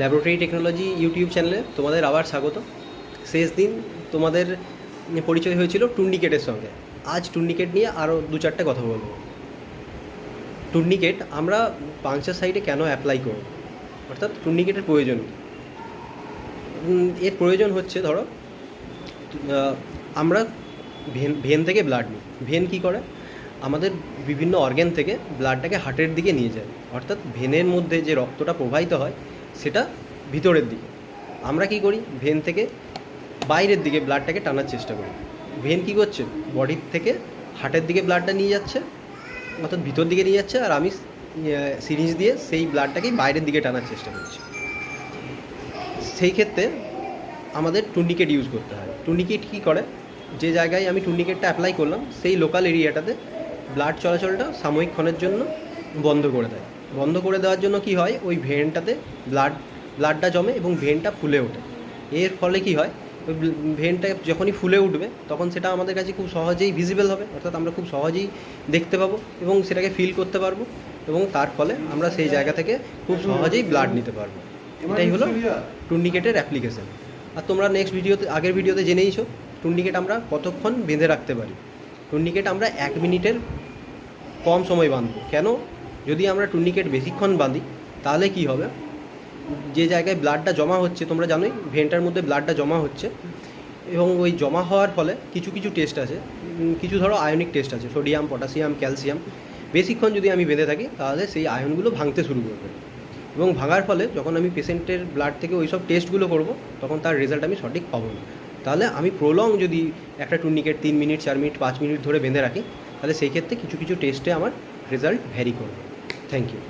Laboratory technology YouTube চ্যানেলে তোমাদের আবার স্বাগত। শেষ দিন তোমাদের পরিচয় হয়েছিল টুর্নিকেটের সঙ্গে। আজ টুর্নিকেট নিয়ে আরও দু চারটে কথা বলব। টুর্নিকেট আমরা পাংচার সাইডে কেন অ্যাপ্লাই করব? অর্থাৎ টুর্নিকেটের প্রয়োজন? এর প্রয়োজন হচ্ছে, ধরো আমরা ভেন ভেন থেকে ব্লাড নিই। ভেন কী করে? আমাদের বিভিন্ন অর্গ্যান থেকে ব্লাডটাকে হার্টের দিকে নিয়ে যায়। অর্থাৎ ভেনের মধ্যে যে রক্তটা প্রবাহিত হয় সেটা ভিতরের দিকে। আমরা কি করি? ভেন থেকে বাইরের দিকে ব্লাডটাকে টানার চেষ্টা করি। ভেন কী করছে? বডির থেকে হার্টের দিকে ব্লাডটা নিয়ে যাচ্ছে, অর্থাৎ ভিতর দিকে নিয়ে যাচ্ছে, আর আমি সিরিজ দিয়ে সেই ব্লাডটাকেই বাইরের দিকে টানার চেষ্টা করছি। সেই ক্ষেত্রে আমাদের টুর্নিকেট ইউজ করতে হয়। টুর্নিকেট কী করে? যে জায়গায় আমি টুর্নিকেটটা অ্যাপ্লাই করলাম, সেই লোকাল এরিয়াটাতে ব্লাড চলাচলটা সাময়িকক্ষণের জন্য বন্ধ করে দেয়। বন্ধ করে দেওয়ার জন্য কি হয়? ওই ভেনটাতে ব্লাড ব্লাডটা জমে এবং ভেনটা ফুলে ওঠে। এর ফলে কি হয়? ওই ভেনটা যখনই ফুলে উঠবে, তখন সেটা আমাদের কাছে খুব সহজেই ভিজিবল হবে। অর্থাৎ আমরা খুব সহজেই দেখতে পাবো এবং সেটাকে ফিল করতে পারব এবং তার ফলে আমরা সেই জায়গা থেকে খুব সহজেই ব্লাড নিতে পারব। এটাই হলো টুর্নিকেটের অ্যাপ্লিকেশন আর তোমরা নেক্সট ভিডিওতে আগের ভিডিওতে জেনেইছো টুর্নিকেট আমরা কতক্ষণ বেঁধে রাখতে পারি? টুর্নিকেট আমরা এক মিনিটের কম সময় বাঁধবো। কেন? যদি আমরা টুর্নিকেট বেশিক্ষণ বাঁধি, তাহলে কি হবে? যে জায়গায় ব্লাডটা জমা হচ্ছে, তোমরা জানোই, ভেন্টার মধ্যে ব্লাডটা জমা হচ্ছে এবং ওই জমা হওয়ার ফলে কিছু কিছু টেস্ট আছে। কিছু ধরো আয়নিক টেস্ট আছে সোডিয়াম পটাশিয়াম ক্যালসিয়াম বেশিক্ষণ যদি আমি বেঁধে থাকি, তাহলে সেই আয়নগুলো ভাঙতে শুরু করবে। এবং ভাঙার ফলে যখন আমি পেশেন্টের ব্লাড থেকে ওই সব টেস্টগুলো করব, তখন তার রেজাল্ট আমি সঠিক পাবো না। তাহলে আমি প্রলং যদি একটা টুর্নিকেট তিন মিনিট, চার মিনিট, পাঁচ মিনিট ধরে বেঁধে রাখি, তাহলে সেই ক্ষেত্রে কিছু কিছু টেস্টে আমার রেজাল্ট ভ্যারি করবে। Thank you